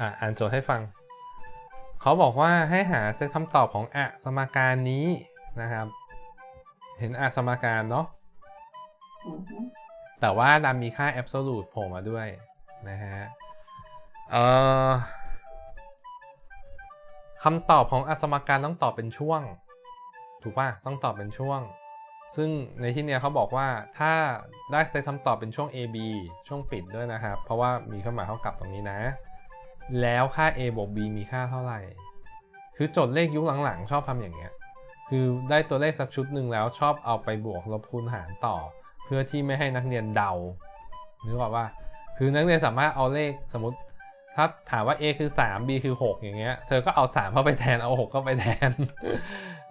อะอ่านโจทย์ให้ฟัง เขาบอกว่าให้หาเซตคำตอบของอะสมการนี้นะครับ เห็นอะสมการเนาะอือฮึแต่ว่าดันมีค่า absolute โผล่มาด้วยนะฮะเอ่อคำตอบของอสมการต้องตอบเป็นช่วง ถูกป่ะต้องตอบเป็นช่วง ซึ่งในที่เนี้ยเขาบอกว่าถ้าได้เซตคำตอบเป็นช่วง A B ช่วงปิดด้วยนะครับ เพราะว่ามีเครื่องหมายเท่ากับตรงนี้นะ แล้วค่า A บวก B มีค่าเท่าไหร่ คือโจทย์เลขยุคหลังๆ ชอบทำอย่างเงี้ย คือได้ตัวเลขสักชุดหนึ่งแล้วชอบเอาไปบวกลบคูณหารต่อ เพื่อที่ไม่ให้นักเรียนเดานึกออกว่า คือนักเรียนสามารถเอาเลขสมมติถ้าถามว่า A คือ 3 B คือ 6 อย่างเงี้ย เธอก็เอา 3 เข้าไปแทน เอา 6 เข้าไปแทน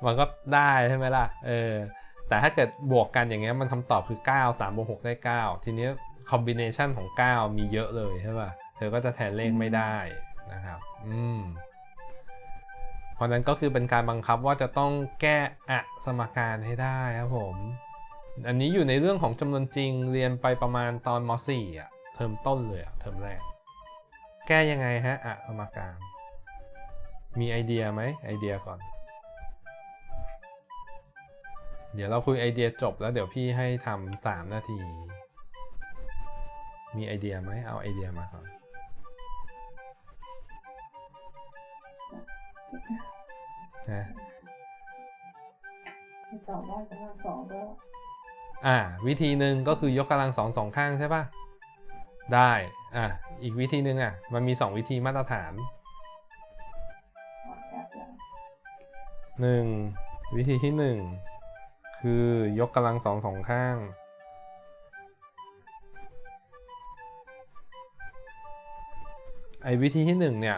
มันก็ได้ใช่ไหมล่ะ เออ แต่ถ้าเกิดบวกกันอย่างเงี้ยมันคำตอบคือ 9 3บวก6ได้ 9 ทีนี้คอมบิเนชันของ 9 มีเยอะเลยใช่ป่ะ เธอก็จะแทนเลขไม่ได้นะครับ อืมเพราะนั้นก็คือเป็นการบังคับว่าจะต้องแก้อะสมการให้ได้ครับผม อันนี้อยู่ในเรื่องของจำนวนจริงเรียนไปประมาณตอนม .4 อะ เทอมต้นเลยอะ เทอมแรก แก้ยังไงฮะอะสมการ มีไอเดียไหมไอเดียก่อน เดี๋ยวเราคุยไอเดียจบแล้วเดี๋ยวพี่ให้ทำสามนาที มีไอเดียไหมเอาไอเดียมาก่อน นะถ้าตอบได้กำลังสองก็อ่า วิธีหนึ่งก็คือยกกำลังสองสองข้างใช่ปะได้อะอีกวิธีหนึ่งอะ มันมีสองวิธีมาตรฐานออกแบบอย่างหนึ่งวิธีที่หนึ่งคือยกกำลังสองสองข้าง ไอ้วิธีที่หนึ่งเนี่ย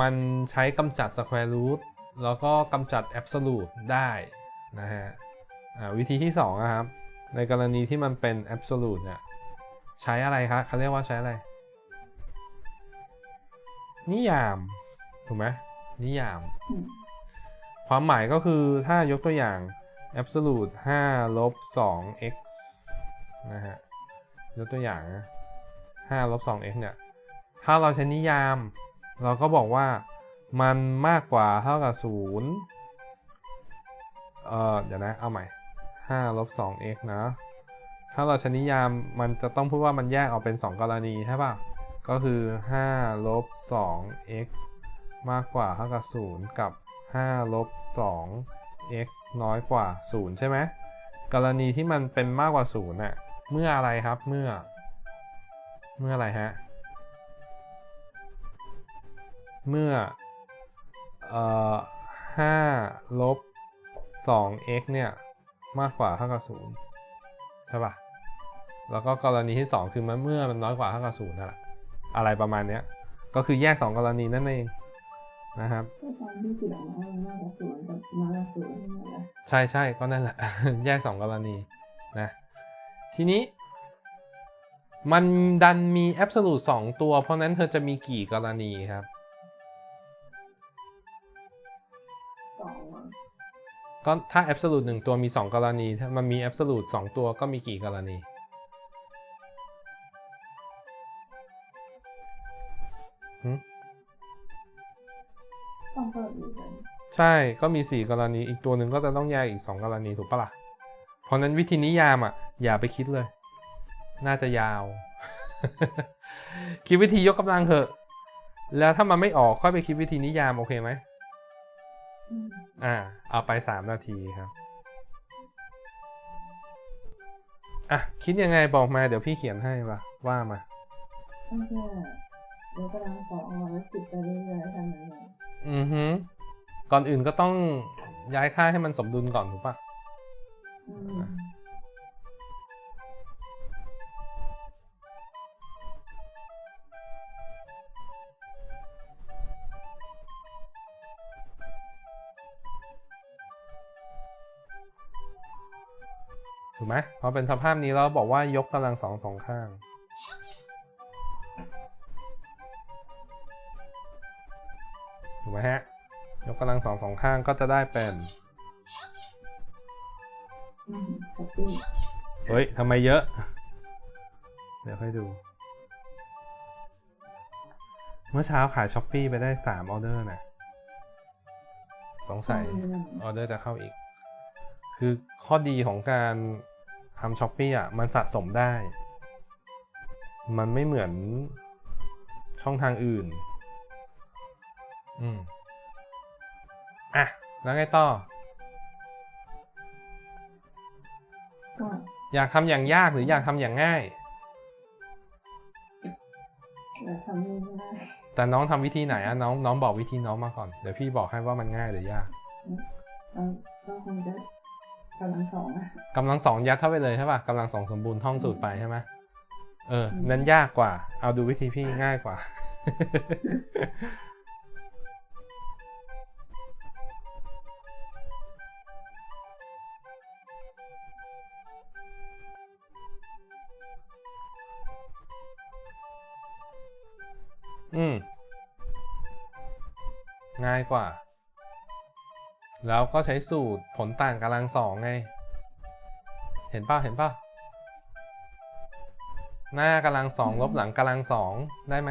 มันใช้กำจัด square root แล้วก็กำจัด absolute ได้นะฮะวิธีที่สองนะครับ ในกรณีที่มันเป็น absolute เนี่ยใช้อะไรครับเขาเรียกว่าใช้อะไร นิยาม ถูกไหมนิยาม ความหมายก็คือถ้ายกตัวอย่าง absolute 5ลบ2 x นะฮะยกตัวอย่าง5ลบ2 x เนี่ยถ้าเราใช้นิยาม เราก็บอกว่ามันมากกว่าเท่ากับ0เอ่อเดี๋ยวนะเอาใหม่5ลบ 2 x นะ ถ้าเราช้นิยามมันจะต้องพูดว่ามันแยกออกเป็น 2 กรณีใช่ป่ะ ก็คือ5ลบ 2 x มากกว่าเท่ากับ 0 กับ5ลบ 2 x น้อยกว่า 0 ใช่ไหม กรณีที่มันเป็นมากกว่า0น่ะ เมื่ออะไรครับ เมื่อ เมื่ออะไรฮะ เมื่อเอ่อ5ลบ2 x เนี่ยมากกว่าเท่ากับ0ใช่ป่ะ แล้วก็กรณีที่ 2 คือมันเมื่อมันน้อยกว่าเท่ากับ0นั่นแหละอะไรประมาณเนี้ย ก็คือแยก 2 กรณีนั่นเองนะครับใช่ใช่ก็นั่นแหละ แยก 2 กรณีนะทีนี้ มันดันมี absolute 2ตัว เพราะนั้นเธอจะมีกี่กรณีครับ ก็ถ้า absolute 1 ตัวมี 2 กรณี ถ้ามันมี absolute 2 ตัวก็มีกี่กรณี ต้องเพิ่มอีกเลยใช่ ก็มี 4 กรณี อีกตัวหนึ่งก็จะต้องแยกอีก 2 กรณีถูกปะล่ะ เพราะนั้นวิธีนิยามอะ อย่าไปคิดเลย น่าจะยาว คิดวิธียกกำลังเถอะ แล้วถ้ามันไม่ออกค่อยไปคิดวิธีนิยามโอเคไหม อืมอ่า เอาไป3นาทีครับ อะ คิดยังไงบอกมาเดี๋ยวพี่เขียนให้ปะว่ามาต้องแค่เดี๋ยวกำลังสองเอาแล้วติดไปเรื่อยๆทำยังไงอือฮึก่อนอื่นก็ต้องย้ายค่าให้มันสมดุลก่อนถูกปะอืม ถูกไหมพอเป็นสภาพนี้เราบอกว่ายกกำลังสองสองข้าง ถูกไหมฮะ ยกกำลังสองสองข้างก็จะได้เป็นอืมขอบคุณเฮ้ยทำไมเยอะ เดี๋ยวค่อยดู เมื่อเช้าขายช้อปปีไปได้สามออเดอร์นะสงสัยออเดอร์จะเข้าอีก คือข้อดีของการ ทำช้อปปี้อะมันสะสมได้ มันไม่เหมือนช่องทางอื่น อืม อะ แล้วไงต่อก็อยากทำอย่างยากหรืออยากทำอย่างง่ายแต่ทำไม่ได้แต่น้องทำวิธีไหนอะน้องน้องบอกวิธีน้องมาก่อน เดี๋ยวพี่บอกให้ว่ามันง่ายหรือยากเราก็คงจะ กำลังสองอะกำลังสองยัดเข้าไปเลยใช่ป่ะกำลังสองสมบูรณ์ท่องสูตรไปใช่ไหมเอออืมนั้นยากกว่า เอาดูวิธีพี่ง่ายกว่า อืม ง่ายกว่า แล้วก็ใช้สูตรผลต่างกำลังสองไง เห็นป่ะเห็นป่ะหน้ากำลังสองลบหลังกำลังสองได้ไหม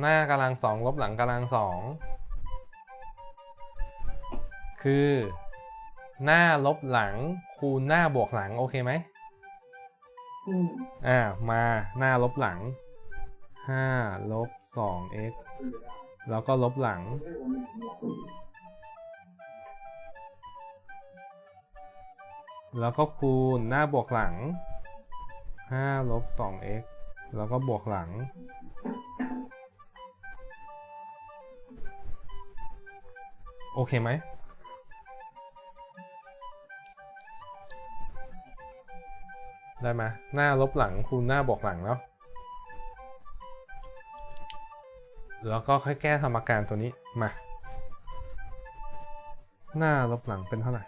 หน้ากำลังสองลบหลังกำลังสองคือ หน้าลบหลังคูณหน้าบวกหลังโอเคไหมอืมอ่ามาหน้าลบหลัง5ลบ 2x แล้วก็ลบหลัง แล้วก็คูณหน้าบวกหลัง5ลบ 2x แล้วก็บวกหลัง โอเคไหมได้ไหมหน้าลบหลังคูณหน้าบวกหลังเนาะ แล้วก็ค่อยแก้สมการตัวนี้มา หน้าลบหลังเป็นเท่าไหร่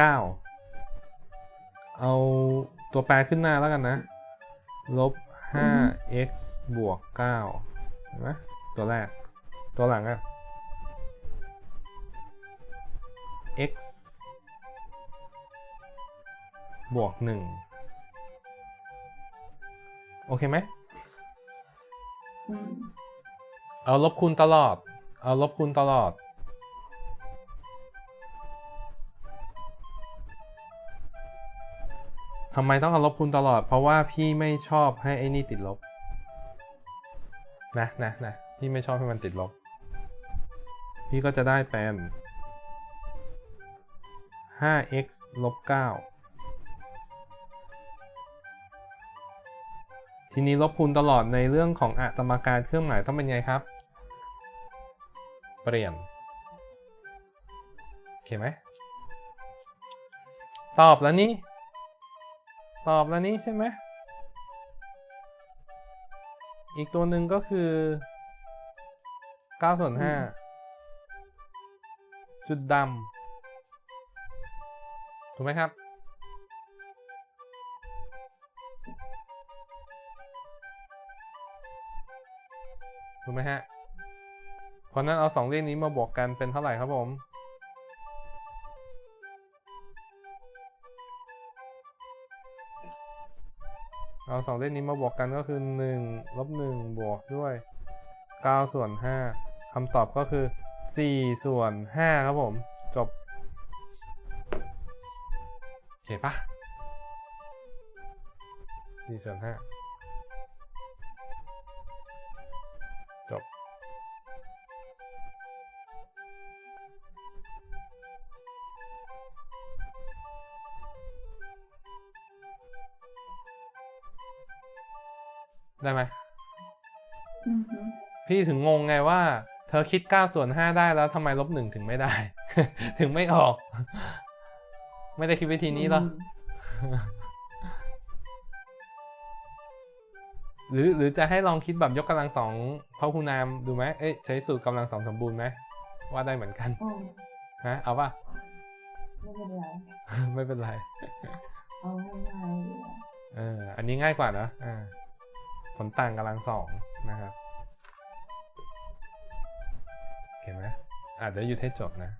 9 เอาตัวแปรขึ้นหน้าแล้วกันนะ ลบ 5x บวก 9 เห็นไหมตัวแรก ตัวหลังอะ x บวก 1 โอเคไหมอืม เอาลบคูณตลอด เอาลบคูณตลอด ทำไมต้องเอาลบคูณตลอด เพราะว่าพี่ไม่ชอบให้ไอ้นี่ติดลบ นะนะนะพี่ไม่ชอบให้มันติดลบ พี่ก็จะได้เป็น 5x ลบ9 ทีนี้ลบคูณตลอดในเรื่องของอสมการเครื่องหมายต้องเป็นไงครับ เปลี่ยนโอเคไหมตอบแล้วนี่ตอบแล้วนี่ใช่ไหมอีกตัวหนึ่งก็คือ9ส่วน5จุดดำถูกไหมครับ ถูกไหมฮะ เพราะนั้นเอาสองเลขนี้มาบวกกันเป็นเท่าไหร่ครับผม เอาสองเลขนี้มาบวกกันก็คือ1ลบ1บวกด้วย9ส่วน5คำตอบก็คือ4ส่วน5ครับผม จบโอเคปะ4ส่วน5 ได้ไหมอืมฮึพี่ถึงงงไงว่า เธอคิด9ส่วน5ได้แล้วทำไมลบ1ถึงไม่ได้ ถึงไม่ออก ไม่ได้คิดวิธีนี้เหรอหรือหรือจะให้ลองคิดแบบยกกำลังสองพหุนามดูไหมเอ้ยใช้สูตรกำลังสองสมบูรณ์ไหมว่าได้เหมือนกันโอ้ฮะเอาป่ะไม่เป็นไรไม่เป็นไรเอาง่ายๆดีกว่าเอออันนี้ง่ายกว่านะอ่า ผลต่างกำลังสองนะครับเห็นไหมอะเดี๋ยวหยุดให้จบนะ